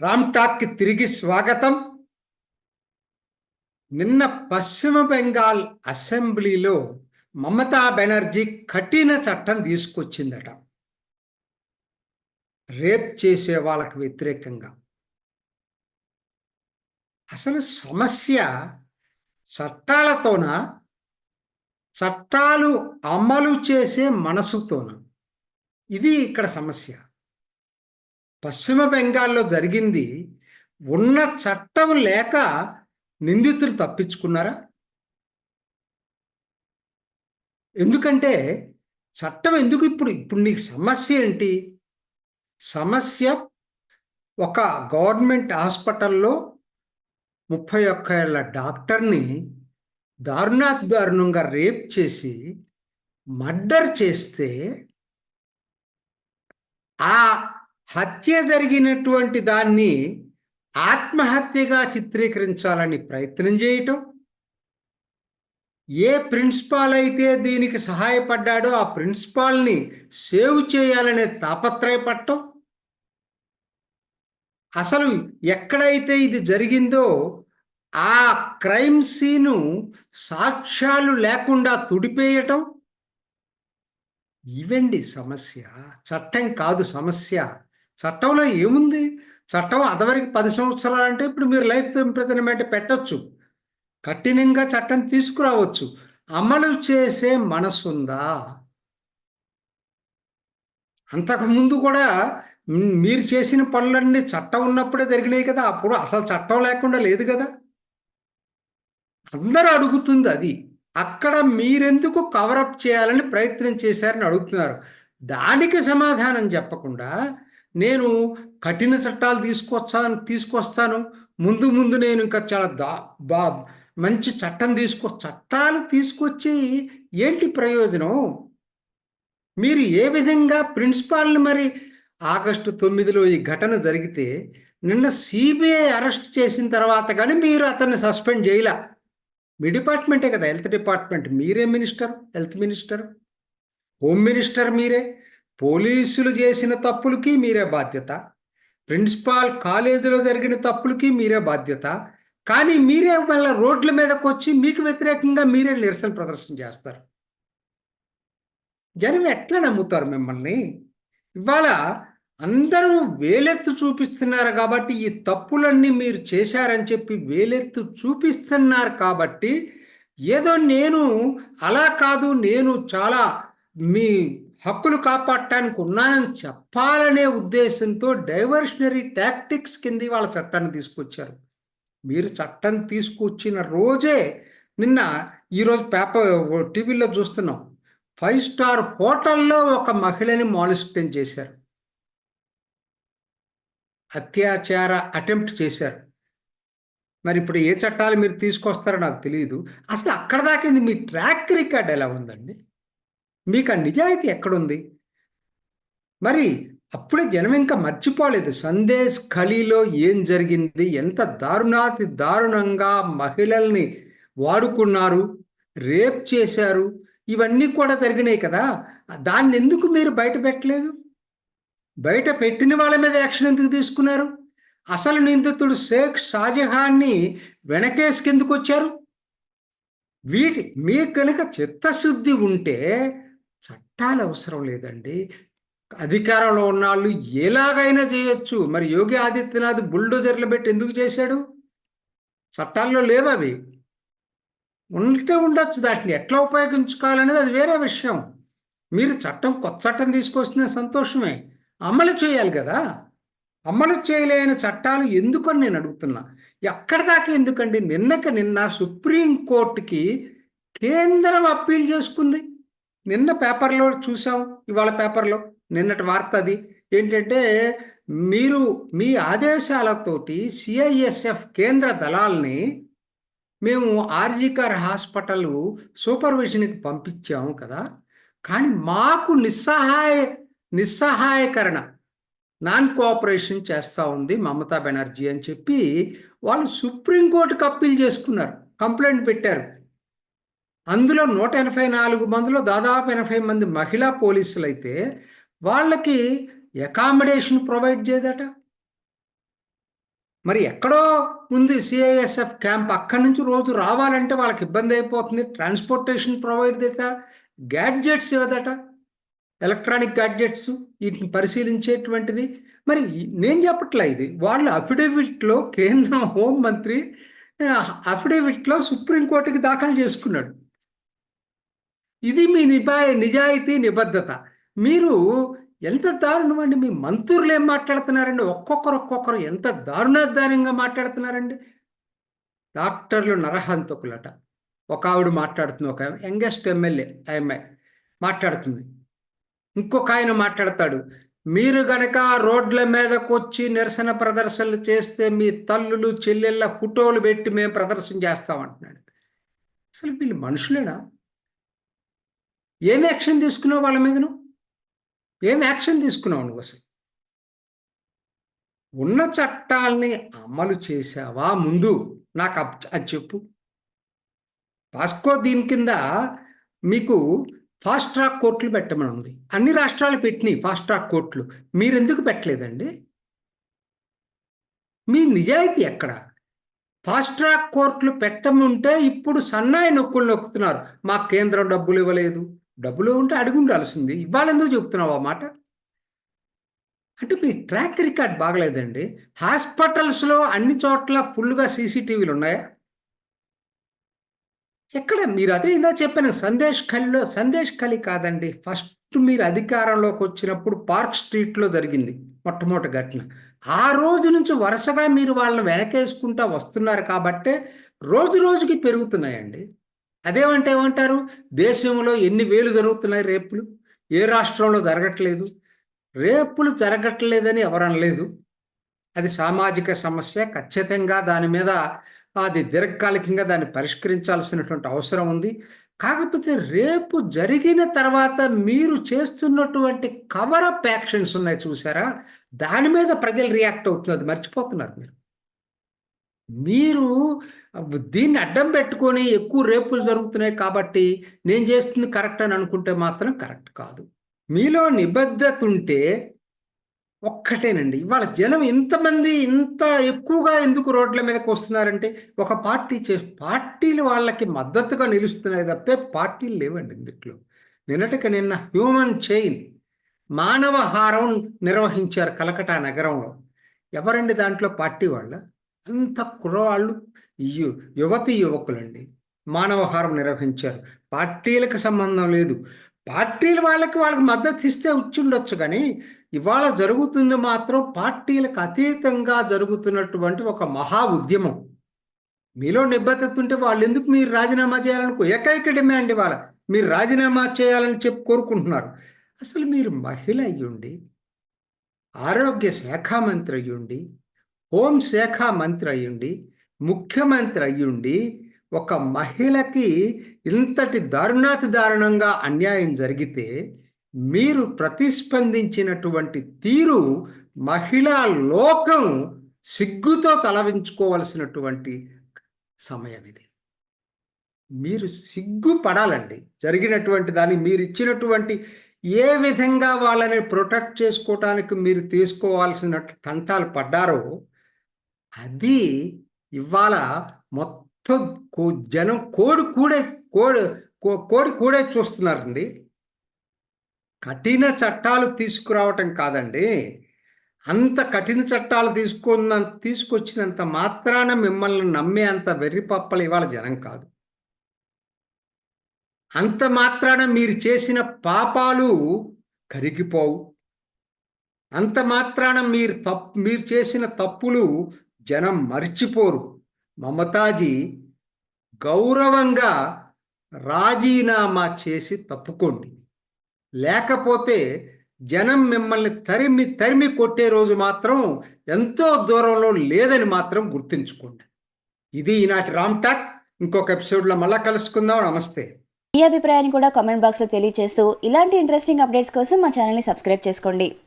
రామ్ టాక్కి తిరిగి స్వాగతం. నిన్న పశ్చిమ బెంగాల్ అసెంబ్లీలో మమతా బెనర్జీ కఠిన చట్టం తీసుకొచ్చిందట. రేప్ చేసే వాళ్ళకి వ్యతిరేకంగా. అసలు సమస్య చట్టాలతోన చట్టాలు అమలు చేసే మనసుతోన. ఇది ఇక్కడ సమస్య. పశ్చిమ బెంగాల్లో జరిగింది. ఉన్న చట్టం లేక నిందితులు తప్పించుకున్నారా? ఎందుకంటే చట్టం ఎందుకు ఇప్పుడు ఇప్పుడు నీకు సమస్య ఏంటి? సమస్య ఒక గవర్నమెంట్ హాస్పిటల్లో ముప్పై ఒక్క ఏళ్ళ డాక్టర్ని దారుణాత్ దారుణంగా రేప్ చేసి మర్డర్ చేస్తే ఆ హత్య జరిగినటువంటి దాన్ని ఆత్మహత్యగా చిత్రీకరించాలని ప్రయత్నం చేయటం. ఏ ప్రిన్సిపాల్ అయితే దీనికి సహాయపడ్డాడో ఆ ప్రిన్సిపాల్ని సేవ్ చేయాలనే తాపత్రయపడటం. అసలు ఎక్కడైతే ఇది జరిగిందో ఆ క్రైమ్ సీను సాక్ష్యాలు లేకుండా తుడిపేయటం? ఇవండి సమస్య. చట్టం కాదు సమస్య. చట్టంలో ఏముంది? చట్టం అదవరికి పది సంవత్సరాలు అంటే ఇప్పుడు మీరు లైఫ్ ఇంప్రిజన్మెంట్ పెట్టచ్చు. కఠినంగా చట్టం తీసుకురావచ్చు. అమలు చేసే మనసుందా? అంతకుముందు కూడా మీరు చేసిన పనులన్నీ చట్టం ఉన్నప్పుడే జరిగినాయి కదా. అప్పుడు అసలు చట్టం లేకుండా లేదు కదా. అందరూ అడుగుతుంది అది. అక్కడ మీరెందుకు కవరప్ చేయాలని ప్రయత్నం చేశారని అడుగుతున్నారు. దానికి సమాధానం చెప్పకుండా నేను కఠిన చట్టాలు తీసుకొచ్చాను తీసుకొస్తాను. ముందు ముందు నేను ఇంకా చాలా దా బా మంచి చట్టం తీసుకో చట్టాలు తీసుకొచ్చి ఏంటి ప్రయోజనం? మీరు ఏ విధంగా ప్రిన్సిపాల్ని మరి ఆగస్టు తొమ్మిదిలో ఈ ఘటన జరిగితే నిన్న సిబిఐ అరెస్ట్ చేసిన తర్వాత కానీ మీరు అతన్ని సస్పెండ్ చేయలే. మీ డిపార్ట్మెంటే కదా హెల్త్ డిపార్ట్మెంట్. మీరే minister health minister. Home minister మీరే. పోలీసులు చేసిన తప్పులకి మీరే బాధ్యత. ప్రిన్సిపాల్ కాలేజీలో జరిగిన తప్పులకి మీరే బాధ్యత. కానీ మీరే వాళ్ళ రోడ్ల మీదకి వచ్చి మీకు వ్యతిరేకంగా మీరే నిరసన ప్రదర్శన చేస్తారు. జనం ఎట్లా నమ్ముతారు మిమ్మల్ని? ఇవాళ అందరూ వేలెత్తు చూపిస్తున్నారు కాబట్టి ఈ తప్పులన్నీ మీరు చేశారని చెప్పి వేలెత్తు చూపిస్తున్నారు కాబట్టి ఏదో నేను అలా కాదు నేను చాలా మీ హక్కులు కాపాడటానికి ఉన్నానని చెప్పాలనే ఉద్దేశంతో డైవర్షనరీ టాక్టిక్స్ కింద వాళ్ళ చట్టాన్ని తీసుకొచ్చారు. మీరు చట్టం తీసుకొచ్చిన రోజే నిన్న ఈరోజు పేపర్ టీవీలో చూస్తున్నాం. ఫైవ్ స్టార్ హోటల్లో ఒక మహిళని మాలిస్టెన్ చేశారు. అత్యాచార అటెంప్ట్ చేశారు. మరి ఇప్పుడు ఏ చట్టాలు మీరు తీసుకొస్తారో నాకు తెలియదు అసలు అక్కడ దాకా మీ ట్రాక్ రికార్డ్ ఎలా ఉందండి? మీకు ఆ నిజాయితీ ఎక్కడుంది? మరి అప్పుడే జనం ఇంకా మర్చిపోలేదు. సందేశ్ ఖలీలో ఏం జరిగింది? ఎంత దారుణాతి దారుణంగా మహిళల్ని వాడుకున్నారు? రేప్ చేశారు? ఇవన్నీ కూడా జరిగినాయి కదా. దాన్ని ఎందుకు మీరు బయట పెట్టలేదు? బయట పెట్టిన వాళ్ళ మీద యాక్షన్ ఎందుకు తీసుకున్నారు? అసలు నిందితుడు షేక్ షాజహాన్ని వెనకేసుకెందుకు వచ్చారు? వీటి మీకు కనుక చిత్తశుద్ధి ఉంటే చట్టాలు అవసరం లేదండి. అధికారంలో ఉన్న వాళ్ళు ఎలాగైనా చేయొచ్చు. మరి యోగి ఆదిత్యనాథ్ బుల్డోజర్లు పెట్టి ఎందుకు చేశాడు? చట్టాల్లో లేవు అవి. ఉంటే ఉండొచ్చు దాటిని. ఎట్లా ఉపయోగించుకోవాలనేది అది వేరే విషయం. మీరు చట్టం కొత్త చట్టం తీసుకొస్తున్న సంతోషమే. అమలు చేయాలి కదా. అమలు చేయలేని చట్టాలు ఎందుకని నేను అడుగుతున్నా? ఎక్కడ దాకా ఎందుకండి? నిన్నక నిన్న సుప్రీంకోర్టుకి కేంద్రం అప్పీల్ చేసుకుంది. నిన్న పేపర్లో చూసాం ఇవాళ పేపర్లో. నిన్నటి వార్త అది. ఏంటంటే మీరు మీ ఆదేశాలతోటి సిఐఎస్ఎఫ్ కేంద్ర దళాల్ని మేము ఆర్జికర్ హాస్పిటల్ సూపర్విజన్కి పంపించాము కదా. కానీ మాకు నిస్సహాయ నిస్సహాయకరణ. నాన్ కోఆపరేషన్ చేస్తూ ఉంది మమతా బెనర్జీ అని చెప్పి వాళ్ళు సుప్రీంకోర్టుకు అప్పీల్ చేసుకున్నారు. కంప్లైంట్ పెట్టారు. అందులో నూట ఎనభై నాలుగు మందిలో దాదాపు ఎనభై మంది మహిళా పోలీసులు అయితే వాళ్ళకి అకామిడేషన్ ప్రొవైడ్ చేయదట మరి ఎక్కడో ఉంది సిఐఎస్ఎఫ్ క్యాంప్ అక్కడి నుంచి రోజు రావాలంటే వాళ్ళకి ఇబ్బంది అయిపోతుంది. ట్రాన్స్పోర్టేషన్ ప్రొవైడ్ చేత. గ్యాడ్జెట్స్ ఇవ్వదట. ఎలక్ట్రానిక్ గ్యాడ్జెట్స్ వీటిని పరిశీలించేటువంటిది. మరి నేను చెప్పట్లే ఇది. వాళ్ళ అఫిడవిట్లో కేంద్ర హోం మంత్రి అఫిడవిట్లో సుప్రీంకోర్టుకి దాఖలు చేసుకున్నాడు. ఇది మీ నిబా నిజాయితీ నిబద్ధత. మీరు ఎంత దారుణం అండి మీ మంత్రులు ఏం మాట్లాడుతున్నారండి? ఒక్కొక్కరు ఒక్కొక్కరు ఎంత దారుణాదారంగా మాట్లాడుతున్నారండి? డాక్టర్లు నరహంతకులట. ఒక ఆవిడ మాట్లాడుతుంది ఒక యంగెస్ట్ ఎమ్మెల్యే ఆమె మాట్లాడుతుంది. ఇంకొక ఆయన మాట్లాడతాడు మీరు గనక రోడ్ల మీదకు వచ్చి నిరసన ప్రదర్శనలు చేస్తే మీ తల్లులు చెల్లెళ్ళ ఫోటోలు పెట్టి మేము ప్రదర్శన చేస్తామంటున్నాడు అసలు వీళ్ళు మనుషులేనా? ఏం యాక్షన్ తీసుకున్నావు వాళ్ళ మీద నువ్వు? ఏం యాక్షన్ తీసుకున్నావు నువ్వు అసలు? ఉన్న చట్టాల్ని అమలు చేసావా ముందు? నాకు అది చెప్పు. పాస్కో దీని కింద మీకు ఫాస్ట్ ట్రాక్ కోర్టులు పెట్టమని ఉంది అన్ని రాష్ట్రాలు పెట్టినాయి ఫాస్ట్ ట్రాక్ కోర్టులు మీరు ఎందుకు పెట్టలేదండి? మీ నిజాయితీ ఎక్కడ? ఫాస్ట్ ట్రాక్ కోర్టులు పెట్టముంటే ఇప్పుడు సన్నాయి నొక్కులు నొక్కుతున్నారు. మా కేంద్రం డబ్బులు ఇవ్వలేదు. డబ్బులు ఉంటే అడిగి ఉండాల్సింది. ఇవ్వాలెందుకు చెప్తున్నావు ఆ మాట? అంటే మీ ట్రాక్ రికార్డ్ బాగలేదండి. హాస్పిటల్స్లో అన్ని చోట్ల ఫుల్గా సీసీటీవీలు ఉన్నాయా? ఎక్కడ మీరు అదే ఇందా చెప్పాను సందేశ్ ఖలిలో సందేశ్ ఖలి కాదండి. ఫస్ట్ మీరు అధికారంలోకి వచ్చినప్పుడు పార్క్ స్ట్రీట్లో జరిగింది మొట్టమొదటి ఘటన. ఆ రోజు నుంచి వరుసగా మీరు వాళ్ళని వెనకేసుకుంటా వస్తున్నారు కాబట్టే రోజు రోజుకి పెరుగుతున్నాయండి. అదేమంటే ఏమంటారు? దేశంలో ఎన్ని వేలు జరుగుతున్నాయి రేపులు? ఏ రాష్ట్రంలో జరగట్లేదు? రేపులు జరగట్లేదని ఎవరనలేదు. అది సామాజిక సమస్య ఖచ్చితంగా దాని మీద అది దీర్ఘకాలికంగా దాన్ని పరిష్కరించాల్సినటువంటి అవసరం ఉంది. కాకపోతే రేపు జరిగిన తర్వాత మీరు చేస్తున్నటువంటి కవర్ అప్ యాక్షన్స్ ఉన్నాయి చూసారా? దాని మీద ప్రజలు రియాక్ట్ అవుతున్నది మర్చిపోతున్నారు మీరు. మీరు దీన్ని అడ్డం పెట్టుకొని ఎక్కువ రేపులు జరుగుతున్నాయి కాబట్టి నేను చేస్తుంది కరెక్ట్ అని అనుకుంటే మాత్రం కరెక్ట్ కాదు. మీలో నిబద్ధత ఉంటే ఒక్కటేనండి. ఇవాళ జనం ఇంతమంది ఇంత ఎక్కువగా ఎందుకు రోడ్ల మీదకి వస్తున్నారంటే ఒక పార్టీ చే పార్టీలు వాళ్ళకి మద్దతుగా నిలుస్తున్నాయి తప్పే పార్టీలు లేవండి ఇందులో నిన్నటికి నిన్న హ్యూమన్ చైన్ మానవ హారం నిర్వహించారు కలకటా నగరంలో. ఎవరండి దాంట్లో పార్టీ వాళ్ళ? అంత కుర్రవాళ్ళు. యు- యువతి యువకులండి. మానవహారం నిర్వహించారు. పార్టీలకు సంబంధం లేదు. పార్టీలు వాళ్ళకి వాళ్ళకి మద్దతు ఇస్తే ఉండొచ్చు కానీ ఇవాళ జరుగుతుంది మాత్రం పార్టీలకు అతీతంగా జరుగుతున్నటువంటి ఒక మహా ఉద్యమం. మీలో నిబద్ధత ఉంటే వాళ్ళు ఎందుకు మీరు రాజీనామా చేయాలనుకో ఏకైక డిమాండ్ ఇవాళ మీరు రాజీనామా చేయాలని చెప్పి కోరుకుంటున్నారు. అసలు మీరు మహిళ అయ్యుండి ఆరోగ్య శాఖ మంత్రి అయ్యుండి హోంశాఖ మంత్రి అయ్యుండి ముఖ్యమంత్రి అయ్యుండి ఒక మహిళకి ఇంతటి దారుణాతి దారుణంగా అన్యాయం జరిగితే మీరు ప్రతిస్పందించినటువంటి తీరు మహిళా లోకం సిగ్గుతో తలవించుకోవలసినటువంటి సమయం ఇది. మీరు సిగ్గుపడాలండి. జరిగినటువంటి దాన్ని మీరు ఇచ్చినటువంటి ఏ విధంగా వాళ్ళని ప్రొటెక్ట్ చేసుకోవటానికి మీరు తీసుకోవాల్సిన తంటాలు పడ్డారో అది ఇవాళ మొత్తం జనం కోడి కూడే కోడి కో- కోడి కూడే చూస్తున్నారండి. కఠిన చట్టాలు తీసుకురావటం కాదండి. అంత కఠిన చట్టాలు తీసుకున్న తీసుకొచ్చినంత మాత్రాన మిమ్మల్ని నమ్మే అంత వెర్రి పప్పలు ఇవాళ జనం కాదు. అంత మాత్రాన మీరు చేసిన పాపాలు కరిగిపోవు. అంత మాత్రాన మీరు తప్పు మీరు చేసిన తప్పులు జనం మర్చిపోరు. మమతాజీ గౌరవంగా రాజీనామా చేసి తప్పుకోండి. లేకపోతే జనం మిమ్మల్ని తరిమి తరిమి కొట్టే రోజు మాత్రం ఎంతో దూరంలో లేదని మాత్రం గుర్తుంచుకోండి. ఇది ఈనాటి రామ్ టాక్. ఇంకొక ఎపిసోడ్లో మళ్ళీ కలుసుకుందాం. నమస్తే. మీ అభిప్రాయాన్ని కూడా కామెంట్ బాక్స్లో తెలియజేస్తూ ఇలాంటి ఇంట్రెస్టింగ్ అప్డేట్స్ కోసం మా ఛానల్ని సబ్స్క్రైబ్ చేసుకోండి.